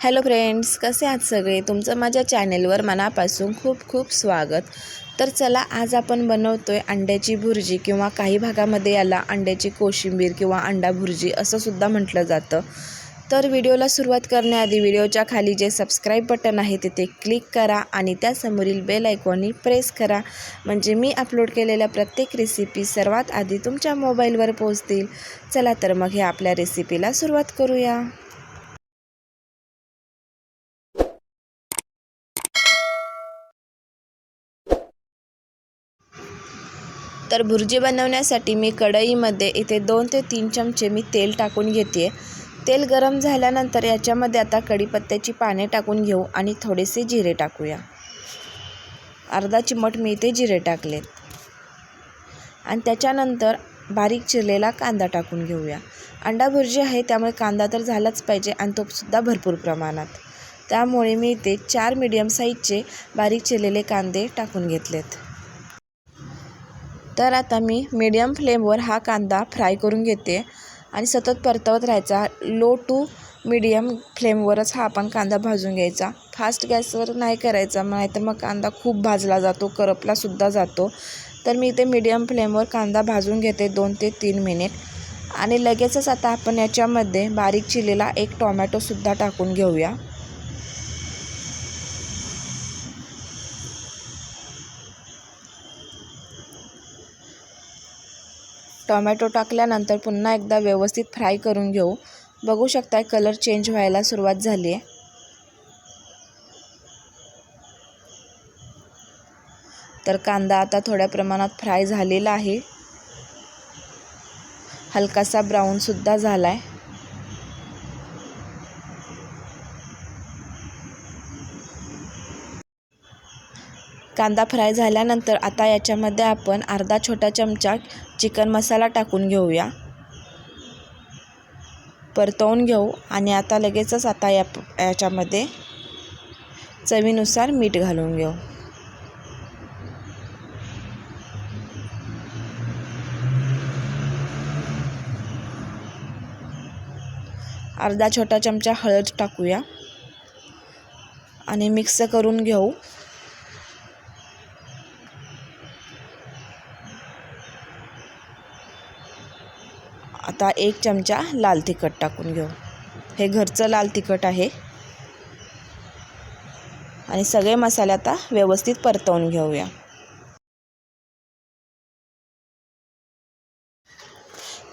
Hello friends कसे आहात सगळे? तुमचं माझ्या चॅनेलवर मनापासून खूप खूप स्वागत. तर चला आज आपण बनवतो आहे अंड्याची भुर्जी किंवा काही भागामध्ये याला अंड्याची कोशिंबीर किंवा अंडा भुर्जी असं सुद्धा म्हटलं जातं. तर व्हिडिओला सुरुवात करण्याआधी व्हिडिओच्या खाली जे सबस्क्राईब बटन आहे तिथे क्लिक करा आणि त्यासमोरील बेल आयकॉनही प्रेस करा. म्हणजे मी अपलोड केलेल्या प्रत्येक रेसिपी सर्वात आधी तुमच्या मोबाईलवर पोहोचतील. चला तर मग हे आपल्या रेसिपीला सुरुवात करूया. तर भुर्जी बनवण्यासाठी मी कढईमध्ये इथे दोन ते तीन चमचे मी तेल टाकून घेते. तेल गरम झाल्यानंतर याच्यामध्ये आता कढीपत्त्याची पाने टाकून घेऊ आणि थोडेसे जिरे टाकूया. अर्धा चिमट मी इथे जिरे टाकलेत. आणि त्याच्यानंतर बारीक चिरलेला कांदा टाकून घेऊया. अंडा भुर्जी आहे त्यामुळे कांदा तर झालाच पाहिजे आणि तोसुद्धा भरपूर प्रमाणात. त्यामुळे मी इथे चार मीडियम साईजचे बारीक चिरलेले कांदे टाकून घेतलेत. तर आता मी मीडियम फ्लेमवर हा कांदा फ्राय करून घेते. आणि सतत परतवत राहायचा. लो टू मीडियम फ्लेमवरच हा आपण कांदा भाजून घ्यायचा. फास्ट गॅसवर नाही करायचा नाहीतर मग कांदा खूप भाजला जातो करपलासुद्धा जातो. तर मी इथे मीडियम फ्लेमवर कांदा भाजून घेते दोन ते तीन मिनिट आणि लगेचच आता आपण याच्यामध्ये बारीक चिलेला एक टोमॅटोसुद्धा टाकून घेऊया. टोमॅटो टाकल्यानंतर पुन्हा एकदा व्यवस्थित फ्राय करून घेऊ. बघू शकताय कलर चेंज व्हायला सुरुवात झाली आहे तर कांदा आता थोड्या प्रमाणात फ्राय झालेला आहे. हलकासा ब्राऊनसुद्धा झाला आहे कांदा फ्राय झाल्यानंतर आता याच्यामध्ये आपण अर्धा छोटा चमचा चिकन मसाला टाकून घेऊया. परतवून घेऊ आणि आता लगेचच आता या याच्यामध्ये चवीनुसार मीठ घालून घेऊ. अर्धा छोटा चमचा हळद टाकूया. आणि मिक्स करून घेऊ. आता एक चमचा लाल तिखट टाकून घेऊ. हे घरचं लाल तिखट आहे. आणि सगळे मसाले आता व्यवस्थित परतवून घेऊया.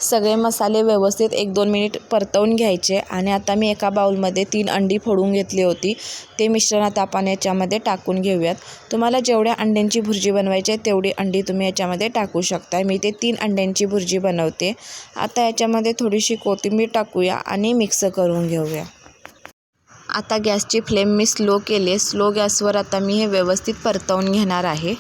सगळे मसाले व्यवस्थित एक दोन मिनिट परतवून घ्यायचे आणि आता मी एका बाउलमध्ये तीन अंडी फोडून घेतली होती. ते मिश्रणात आपण याच्यामध्ये टाकून घेऊयात. तुम्हाला जेवढ्या अंड्यांची भुर्जी बनवायची आहे तेवढी अंडी तुम्ही याच्यामध्ये टाकू शकता मी ते तीन अंड्यांची भुर्जी बनवते. आता याच्यामध्ये थोडीशी कोथिंबीर टाकूया आणि मिक्स करून घेऊया. आता गॅसची फ्लेम मी स्लो केली स्लो गॅसवर आता मी हे व्यवस्थित परतवून घेणार आहे.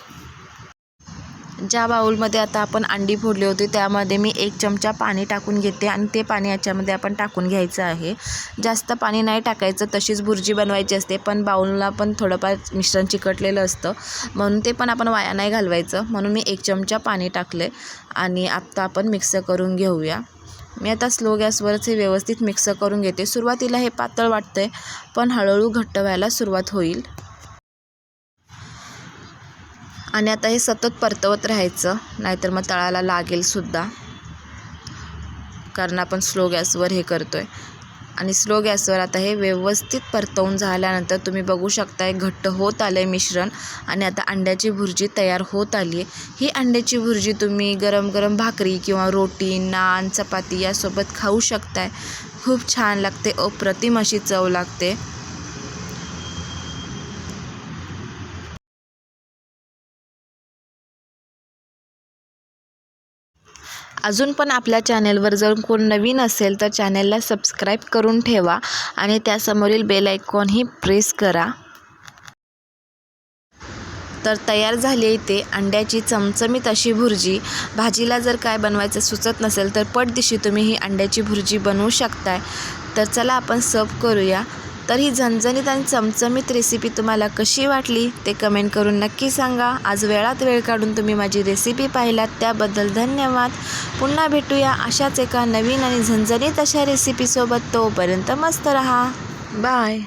ज्या बाऊलमध्ये आता आपण अंडी फोडली होती त्यामध्ये मी एक चमचा पाणी टाकून घेते आणि ते पाणी याच्यामध्ये आपण टाकून घ्यायचं आहे. जास्त पाणी नाही टाकायचं तशीच भुर्जी बनवायची असते पण बाऊलला पण थोडंफार मिश्रण चिकटलेलं असतं. म्हणून ते पण आपण वाया नाही घालवायचं. म्हणून मी एक चमचा पाणी टाकले आणि आत्ता आपण मिक्स करून घेऊया. मी आता स्लो गॅसवरच हे व्यवस्थित मिक्स करून घेते. सुरुवातीला हे पातळ वाटतं आहे पण हळूहळू घट्ट व्हायला सुरुवात होईल. आणि आता हे सतत परतवत राहायचं नाहीतर मग तळाला लागेल सुद्धा. कारण आपण स्लो गॅसवर हे करतो आहे आणि स्लो गॅसवर आता हे व्यवस्थित परतवून झाल्यानंतर तुम्ही बघू शकताय घट्ट होत आलं आहे मिश्रण. आणि आता अंड्याची भुर्जी तयार होत आली आहे ही अंड्याची भुर्जी तुम्ही गरम गरम भाकरी किंवा रोटी नान चपाती यासोबत खाऊ शकताय. खूप छान लागते अप्रतिम अशी चव लागते. अजून पण आपल्या चॅनेलवर जर कोण नवीन असेल तर चॅनेलला सबस्क्राईब करून ठेवा आणि त्यासमोरील बेल आयकॉनही प्रेस करा. तर तयार झाली इथे अंड्याची चमचमीत अशी भुर्जी. भाजीला जर काय बनवायचं सुचत नसेल तर पटदिशी तुम्ही ही अंड्याची भुर्जी बनवू शकताय. तर चला आपण सर्व करूया. तर ही झणझणीत आणि चमचमीत रेसिपी तुम्हाला कशी वाटली ते कमेंट करून नक्की सांगा. आज वेळात वेळ काढून तुम्ही माझी रेसिपी पाहिलात. त्याबद्दल धन्यवाद. पुन्हा भेटूया अशाच एका नवीन आणि झणझणीत अशा रेसिपीसोबत तोपर्यंत मस्त रहा. बाय